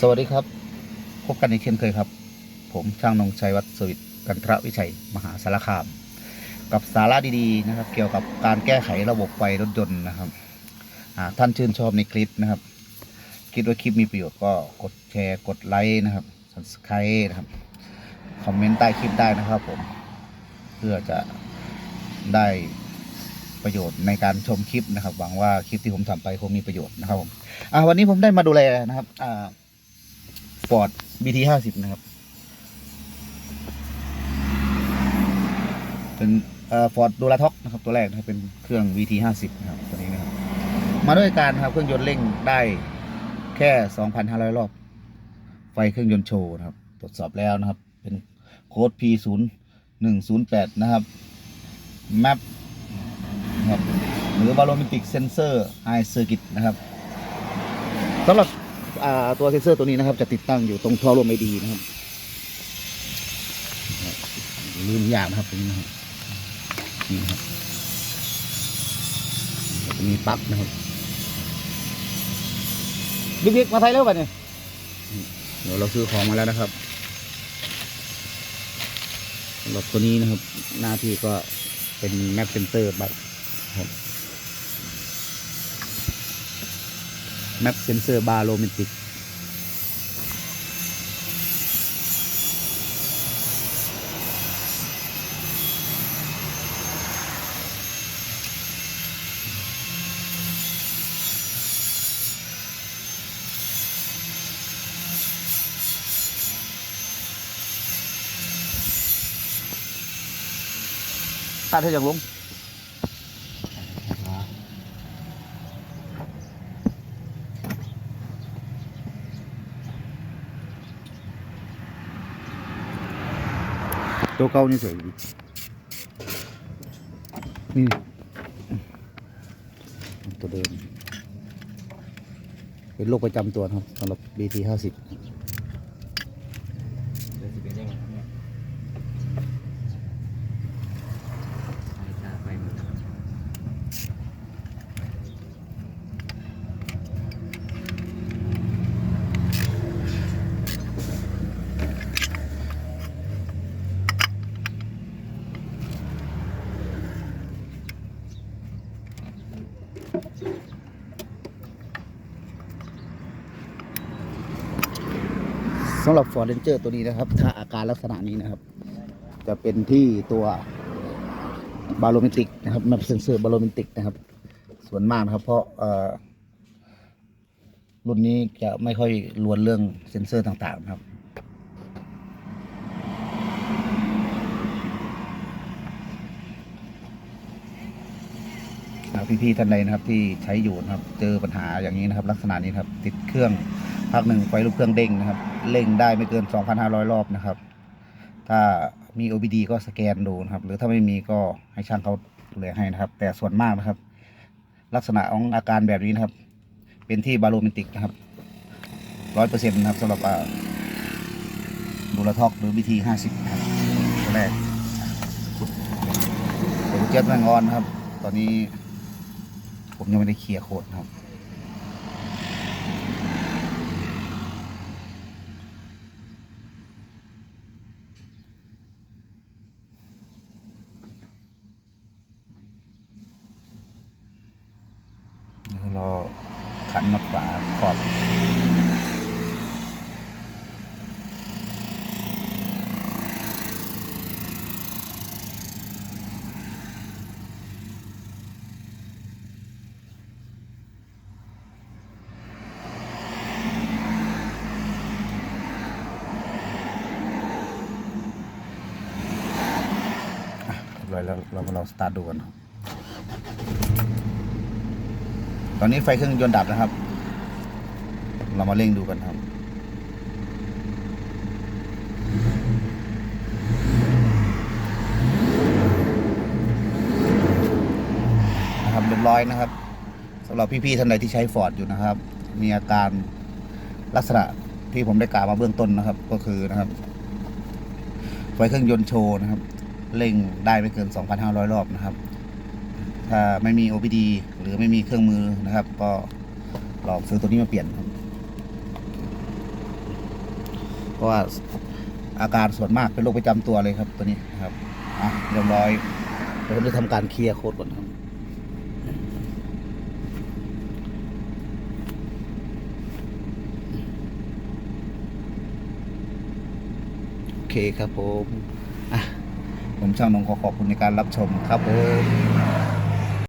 สวัสดีครับ พบกันอีกเช่นเคยครับ ผมช่างนงชัยวัฒน์สวิทกันทรวิชัย มหาสารคาม กับสาระดีๆนะครับ เกี่ยวกับการแก้ไขระบบไฟรถยนต์นะครับหาท่านชื่นชอบในคลิปนะครับ คิดว่าคลิปมีประโยชน์ก็กดแชร์กดไลค์นะครับ subscribe นะครับ คอมเมนต์ใต้คลิปได้นะครับผม เพื่อจะได้ประโยชน์ในการชมคลิปนะครับ หวังว่าคลิปที่ผมทำไปคงมีประโยชน์นะครับผมวันนี้ผมได้มาดูแลนะครับ ฟอร์ดบีทีห้าสิบนะครับ เป็นฟอร์ดดูลาท็อกนะครับ ตัวแรกนะครับเป็นเครื่อง VT ห้าสิบนะครับตัวนี้นะครับ มาด้วยการนครับเครื่องยนต์เร่งได้แค่สองพันห้าร้อยรอบ ไฟเครื่องยนต์โชว์นะครับ ตรวจสอบแล้วนะครับ เป็นโค้ด P ศูนย์หนึ่งศูนย์แปดนะครับ map นะครับหรือ barometric sensor eye circuit นะครับสำหรับ ตัวเซนเซอร์ตัวนี้นะครับจะติดตั้งอยู่ตรงท่อลมไอดีนะครับลืมยากนะครับตรงนี้นะครับนี่ครับจะมีปั๊กนะครับบิ๊กๆมาไทยแล้วป่ะเนี่ยเดี๋ยวเราซื้อของมาแล้วนะครับสำหรับตัวนี้นะครับ หน้าที่ก็เป็นแมปเซนเตอร์บัตครับ แมปเซนเซอร์บาโลเมติกตัดให้จากลง ตัวเก่านี่สวยดีนี่ตัวเดิม เป็นโรคประจำตัวครับสำหรับ BT ห้าสิบ เดือนสิบเอ็ดยังไงครับเนี่ยไฟชาไฟมัน สำหรับ Ford Ranger ตัวนี้นะครับ ถ้าอาการลักษณะนี้นะครับ จะเป็นที่ตัวบาโลเมติกนะครับ Map Sensor บาโลเมติกนะครับ ส่วนมากนะครับ เพราะเอ่อรุ่นนี้จะไม่ค่อยลวนเรื่องเซ็นเซอร์ต่างๆนะครับอ่าพี่ๆท่านใดนะครับที่ใช้อยู่นะครับ เจอปัญหาอย่างนี้นะครับ ลักษณะนี้ครับ ติดเครื่องพักหนึ่งไฟลูกเครื่องเด้งนะครับ เร่งได้ไม่เกิน 2,500 รอบนะครับ ถ้ามี OBD ก็สแกนดูนะครับ หรือถ้าไม่มีก็ให้ช่างเขาดูแลให้นะครับ แต่ส่วนมากนะครับ ลักษณะของอาการแบบนี้นะครับ เป็นที่บาโลเมติกนะครับร้อยเปอร์เซ็นต์นะครับสำหรับดูลท็อกหรือ BT ห้าสิบครับตัวแรกผมเจ็บแมงออนครับ ตอนนี้ ผมยังไม่ได้เคลียร์โคดครับ เดี๋ยวรอ ขันน็อตฝาขอบเรียบร้อยแล้วเรามาลองสตาร์ทดูกันครับ ตอนนี้ไฟเครื่องยนต์ดับนะครับ เรามาเร่งดูกันครับ นะครับเรียบร้อยนะครับสำหรับพี่ๆท่านใดที่ใช้ฟอร์ดอยู่นะครับ มีอาการลักษณะที่ผมได้กล่าวมาเบื้องต้นนะครับ ก็คือนะครับ ไฟเครื่องยนต์โชว์นะครับ เร่งได้ไม่เกิน 2,500 รอบนะครับ ถ้าไม่มี OBD หรือไม่มีเครื่องมือนะครับ ก็ลองซื้อตัวนี้มาเปลี่ยนครับเพราะว่าอาการส่วนมากเป็นโรคประจำตัวเลยครับตัวนี้ครับอะเรียบร้อยเดี๋ยวผมจะทำการเคลียร์โค้ดก่อนครับโอเคครับผมอะผมช่างนงขอขอบคุณในการรับชมครับผม